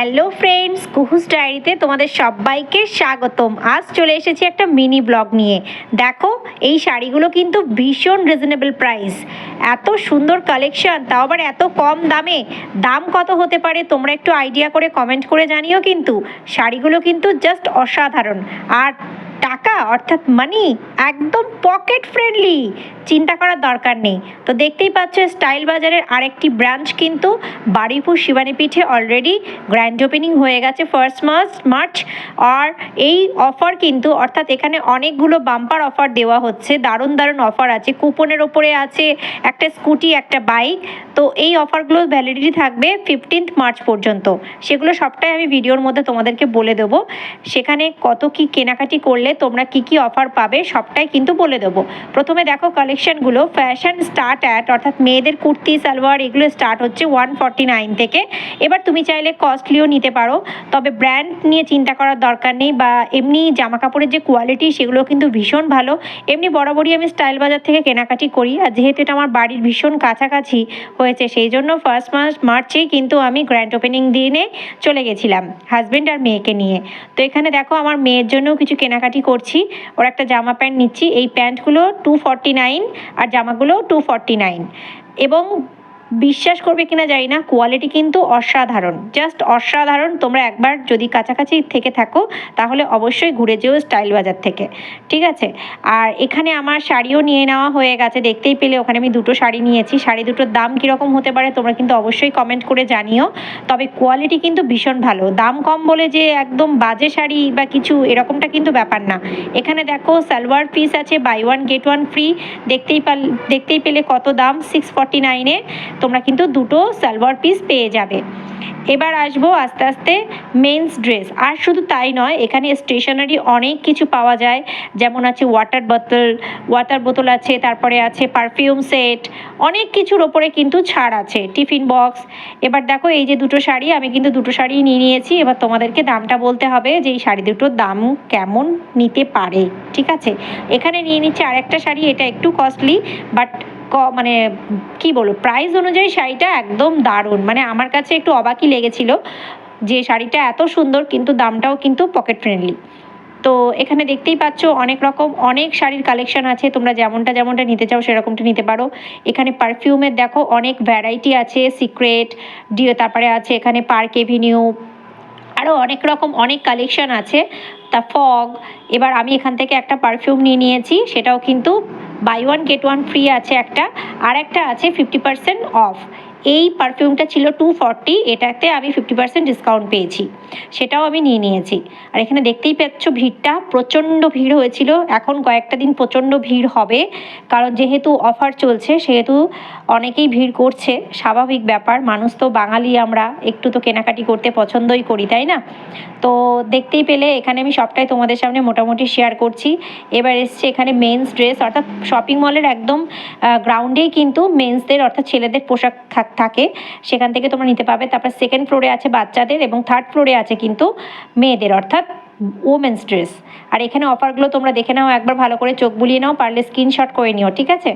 Hello friends, কুহুস ডায়েরিতে তোমাদের সবাইকে স্বাগতম। আজ চলে এসেছি একটা মিনি ব্লগ নিয়ে। দেখো, এই শাড়িগুলো কিন্তু ভীষণ রিজনেবল প্রাইস এত সুন্দর কালেকশন তাও আবার এত কম দামে। দাম কত হতে পারে তোমরা একটু আইডিয়া করে কমেন্ট করে জানিও কিন্তু। শাড়িগুলো কিন্তু জাস্ট অসাধারণ। আর টাকা অর্থাৎ মানি একদম পকেট ফ্রেন্ডলি চিন্তা করার দরকার নেই। তো দেখতেই পাচ্ছ স্টাইল বাজারের আরেকটি ব্রাঞ্চ কিন্তু বারুইপুর শিবানী পিঠে অলরেডি গ্র্যান্ড ওপেনিং হয়ে গেছে ফার্স্ট মার্চ মার্চ আর এই অফার কিন্তু অর্থাৎ এখানে অনেকগুলো বাম্পার অফার দেওয়া হচ্ছে। দারুণ দারুণ অফার আছে। কুপনের ওপরে আছে একটা স্কুটি একটা বাইক তো এই অফারগুলো ভ্যালিডিটি থাকবে ফিফটিন্থ মার্চ পর্যন্ত। সেগুলো সবটাই আমি ভিডিওর মধ্যে তোমাদেরকে বলে দেবো। সেখানে কত কি কেনাকাটি করলে তোমরা কি কি অফার পাবে সবটাই কিন্তু বলে দেবো। প্রথমে দেখো কালেকশনগুলো ফ্যাশন স্টার্ট অ্যাট অর্থাৎ মেয়েদের কুর্তি, সালোয়ার এগুলো স্টার্ট হচ্ছে ওয়ান ফর্টি নাইন থেকে। এবার তুমি চাইলে কস্টলিও নিতে পারো, তবে ব্র্যান্ড নিয়ে চিন্তা করার দরকার নেই বা এমনি জামা কাপড়ের যে কোয়ালিটি সেগুলো কিন্তু ভীষণ ভালো। এমনি বরাবরই আমি স্টাইল বাজার থেকে কেনাকাটি করি, আর যেহেতু এটা আমার বাড়ির ভীষণ কাছাকাছি হয়েছে, সেই জন্য ফার্স্ট মাস, মার্চেই কিন্তু আমি গ্র্যান্ড ওপেনিং দিনে চলে গেছিলাম হাজব্যান্ড আর মেয়েকে নিয়ে। তো এখানে দেখো আমার মেয়ের জন্যও কিছু কেনাকাটি করছি। ওর একটা জামা প্যান্ট নিচ্ছি। এই প্যান্টগুলো টু ফর্টি নাইন আর জামাগুলো টু ফর্টি নাইন এবং বিশ্বাস করবে কিনা জানি না কোয়ালিটি কিন্তু অসাধারণ। জাস্ট অসাধারণ, তোমরা একবার যদি কাছাকাছি থেকে থাকো, তাহলে অবশ্যই ঘুরে যেও স্টাইল বাজার থেকে। ঠিক আছে? আর এখানে আমার শাড়িও নিয়ে নেওয়া হয়ে গেছে, দেখতেই পেলে ওখানে আমি দুটো শাড়ি নিয়েছি। শাড়ি দুটোর দাম কীরকম হতে পারে, তোমরা কিন্তু অবশ্যই কমেন্ট করে জানিও। তবে কোয়ালিটি কিন্তু ভীষণ ভালো। দাম কম বলে যে একদম বাজে শাড়ি বা কিছু, এরকমটা কিন্তু ব্যাপার না। এখানে দেখো, সালোয়ার পিস আছে buy one get one free দেখতেই পাল, দেখতেই পেলে কত দাম? সিক্স ফর্টি নাইনে তোমরা কিন্তু দুটো সালোয়ার পিস পেয়ে যাবে। এবার আসব আস্তে আস্তে মেন্স ড্রেস আর শুধু তাই নয়, এখানে স্টেশনারি অনেক কিছু পাওয়া যায়। যেমন আছে ওয়াটার বোতল ওয়াটার বোতল আছে, তারপরে আছে পারফিউম সেট অনেক কিছুর ওপরে কিন্তু ছাড় আছে টিফিন বক্স এবার দেখো, এই যে দুটো শাড়ি, আমি কিন্তু দুটো শাড়ি নিয়ে নিয়েছি। এবার তোমাদেরকে দামটা বলতে হবে যে এই শাড়ি দুটোর দাম কেমন নিতে পারে, ঠিক আছে? এখানে নিয়ে নিচ্ছে আরেকটা শাড়ি, এটা একটু কস্টলি বাট মানে কি বলব প্রাইস অনুযায়ী শাড়িটা একদম দারুণ। মানে আমার কাছে একটু অবাকই লেগেছিল যে শাড়িটা এত সুন্দর, কিন্তু দামটাও কিন্তু পকেট ফ্রেন্ডলি তো এখানে দেখতেই পাচ্ছ অনেক রকম, অনেক শাড়ির কালেকশন আছে। তোমরা যেমনটা যেমনটা নিতে চাও সেরকমটা নিতে পারো। এখানে পারফিউমের দেখো অনেক ভ্যারাইটি আছে সিক্রেট ডিও তারপরে আছে এখানে পার্ক এভিনিউ আরও অনেক রকম, অনেক কালেকশন আছে। তা ফগ এবার আমি এখান থেকে একটা পারফিউম নিয়ে নিয়েছি, সেটাও কিন্তু buy one get one free আছে একটা আর একটা আছে ফিফটি পার্সেন্ট অফ এই পারফিউমটা ছিল টু ফর্টি এটাতে আমি ফিফটি পার্সেন্ট ডিসকাউন্ট পেয়েছি। সেটাও আমি নিয়ে নিয়েছি। আর এখানে দেখতেই পাচ্ছ ভিড়টা, প্রচণ্ড ভিড় হয়েছিল। এখন কয়েকটা দিন প্রচণ্ড ভিড় হবে, কারণ যেহেতু অফার চলছে, সেহেতু অনেকেই ভিড় করছে। স্বাভাবিক ব্যাপার, মানুষ তো বাঙালি আমরা, একটু তো কেনাকাটি করতে পছন্দই করি, তাই না? তো দেখতেই পেলে, এখানে আমি সবটাই তোমাদের সামনে মোটামুটি শেয়ার করছি। এবার এসছে এখানে মেন্স ড্রেস অর্থাৎ শপিং মলের একদম গ্রাউন্ডেই কিন্তু মেন্সদের অর্থাৎ ছেলেদের পোশাক থাক- থাকে, সেখান থেকে তোমরা নিতে পাবে তারপর সেকেন্ড ফ্লোরে আছে বাচ্চাদের এবং থার্ড ফ্লোরে আছে কিন্তু মেয়েদের, অর্থাৎ ওমেন্স ড্রেস আর এখানে অফারগুলো তোমরা দেখে নাও, একবার ভালো করে চোখ বুলিয়ে নাও, পারলে স্ক্রিনশট করে নিও, ঠিক আছে?